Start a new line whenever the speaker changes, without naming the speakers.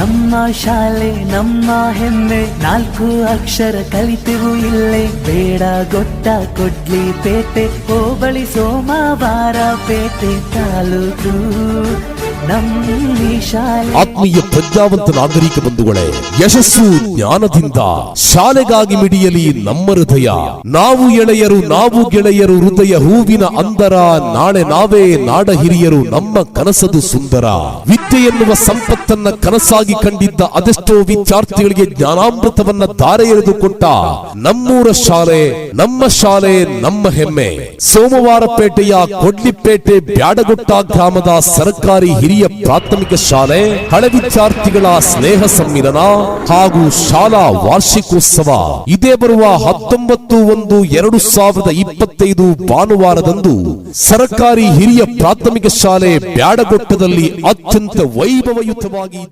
ನಮ್ಮ ಶಾಲೆ, ನಮ್ಮ ಹೆಮ್ಮೆ. ನಾಲ್ಕು ಅಕ್ಷರ ಕಲಿತೆವು ಇಲ್ಲೇ. ಬೇಡ ಗೊಟ್ಟ ಕೊಡ್ಲಿ ಪೇಟೆ. ಹೋಬಳಿ ಸೋಮವಾರ ಪೇಟೆ ತಾಲೂಕು.
ಆತ್ಮೀಯ ಪ್ರಜ್ಞಾವಂತ ನಾಗರಿಕ ಬಂಧುಗಳೇ, ಯಶಸ್ಸು ಜ್ಞಾನದಿಂದ ಶಾಲೆಗಾಗಿ ಮಿಡಿಯಲಿ ನಮ್ಮ ಹೃದಯ. ನಾವು ಎಳೆಯರು, ನಾವು ಗೆಳೆಯರು, ಹೃದಯ ಹೂವಿನ ಅಂದರ, ನಾಳೆ ನಾವೇ ನಾಡ ಹಿರಿಯರು, ನಮ್ಮ ಕನಸದು ಸುಂದರ. ವಿದ್ಯೆ ಎನ್ನುವ ಸಂಪತ್ತನ್ನ ಕನಸಾಗಿ ಕಂಡಿದ್ದ ಅದೆಷ್ಟೋ ವಿದ್ಯಾರ್ಥಿಗಳಿಗೆ ಜ್ಞಾನಾಮೃತವನ್ನ ಧಾರೆ ಎರೆದುಕೊಟ್ಟ ನಮ್ಮೂರ ಶಾಲೆ, ನಮ್ಮ ಶಾಲೆ, ನಮ್ಮ ಹೆಮ್ಮೆ. ಸೋಮವಾರಪೇಟೆಯ ಕೊಡ್ಲಿಪೇಟೆ ಬ್ಯಾಡಗುಟ್ಟ ಗ್ರಾಮದ ಸರ್ಕಾರಿ ಪ್ರಾಥಮಿಕ ಶಾಲೆ ಹಳೆ ವಿದ್ಯಾರ್ಥಿಗಳ ಸ್ನೇಹ ಸಮ್ಮಿಲನ ಹಾಗೂ ಶಾಲಾ ವಾರ್ಷಿಕೋತ್ಸವ. ಇದೇ ಬರುವ ಹತ್ತೊಂಬತ್ತು ಒಂದು ಎರಡು ಸಾವಿರದ ಇಪ್ಪತ್ತೈದು ಭಾನುವಾರದಂದು ಸರ್ಕಾರಿ ಹಿರಿಯ ಪ್ರಾಥಮಿಕ ಶಾಲೆ ಬ್ಯಾಡಗೊಟ್ಟದಲ್ಲಿ ಅತ್ಯಂತ ವೈಭವಯುತವಾಗಿ